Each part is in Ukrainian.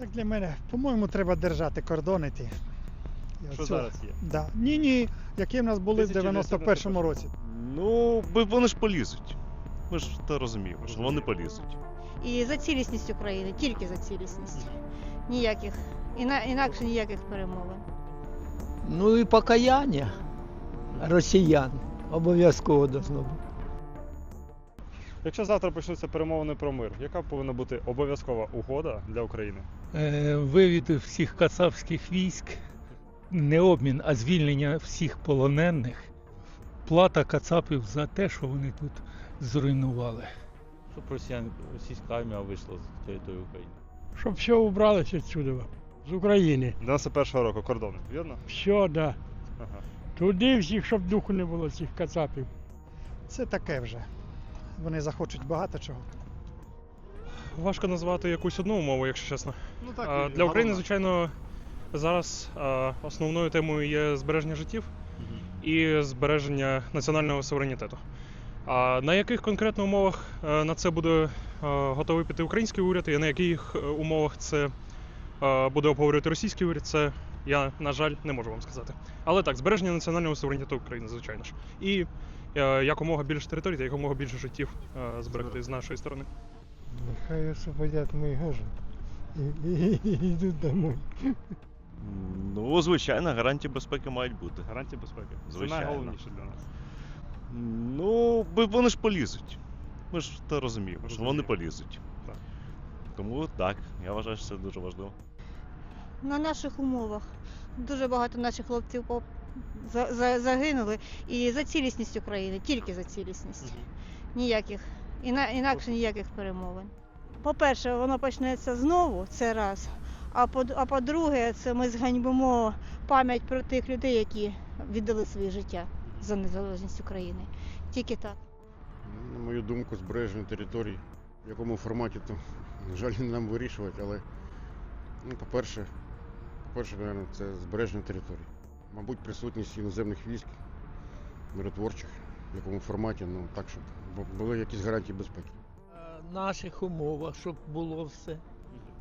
Як для мене, по-моєму, треба держати кордони ті. Я Що цього- зараз є? Да. Ні, ні, які в нас були в 91-му році. Ну, бо вони ж полізуть. Ми ж то розуміємо, що вони полізуть. І за цілісність України, тільки за цілісність. Ніяких, іна, інакше ніяких перемовин. Ну і покаяння росіян обов'язково должно бути. Якщо завтра почнуться перемовини про мир, яка повинна бути обов'язкова угода для України? Е, вивід всіх кацапських військ, не обмін, а звільнення всіх полонених, плата кацапів за те, що вони тут зруйнували. щоб росіян, російська армія вийшла з території України. Щоб все убралося відсюди, з України. 91-го року кордони, вірно? Все, да. Ага. Туди всіх, щоб духу не було цих кацапів. Це таке вже. Вони захочуть багато чого. Важко назвати якусь одну умову, якщо чесно. Ну А, Для України, звичайно, зараз а, основною темою є збереження життів і збереження національного суверенітету. А на яких конкретно умовах е, на це буде е, готовий піти український уряд, і на яких е, умовах це буде обговорювати російський уряд, це я, на жаль, не можу вам сказати. Але так, збереження національного суверенітету України, звичайно ж. І якомога більше територій та якомога більше життів е, зберегти з нашої сторони. Хай освободять мої гожі. І йдуть домой. Ну, звичайно, гарантії безпеки мають бути. Гарантії безпеки. Це Звичайно. найголовніше для нас. Ну, вони ж полізуть. Ми ж то розуміємо, що вони полізуть. Так. Тому так, я вважаю, що це дуже важливо. На наших умовах дуже багато наших хлопців загинули. І за цілісність України, тільки за цілісність. Ніяких, інакше ніяких перемовин. По-перше, воно почнеться знову, це раз. А по- а по-друге, це ми зганьбимо пам'ять про тих людей, які віддали своє життя за незалежність України. Тільки так. На мою думку, збереження територій. В якому форматі, то, на жаль, нам вирішувати, але ну, по-перше, по-перше, наверное, це збереження територій. Мабуть, присутність іноземних військ, миротворчих, в якому форматі, ну так, щоб були якісь гарантії безпеки. В наших умовах, щоб було все.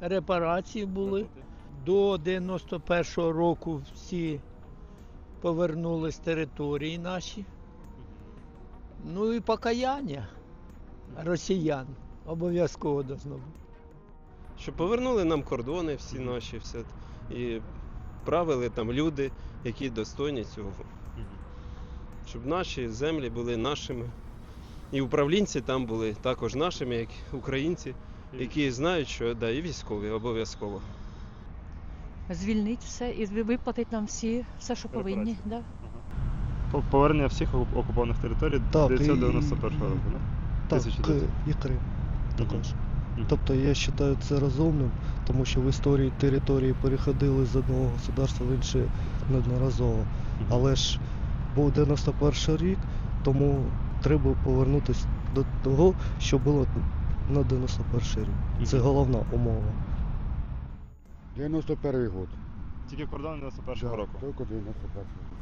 Репарації були. До 91-го року всі повернули з території наші. Ну і покаяння росіян обов'язково бути. Щоб повернули нам кордони всі наші, все, і правили там люди, які достойні цього. Щоб наші землі були нашими. І управлінці там були також нашими, як українці, які знають, що да, і військові обов'язково. Звільнить все і виплатить нам всі, все, що повинні. Да. По- Повернення всіх оку- окупованих територій Так, до і- 91-го року, так? Так, 1900. і Крим також. Тобто я вважаю це розумним, тому що в історії території переходили з одного государства в інше неодноразово. Але ж був 91 рік, тому треба повернутися до того, що було на 91 рік. Це головна умова. 91 год. Тільки кордони 91-го року. Тільки 91 год.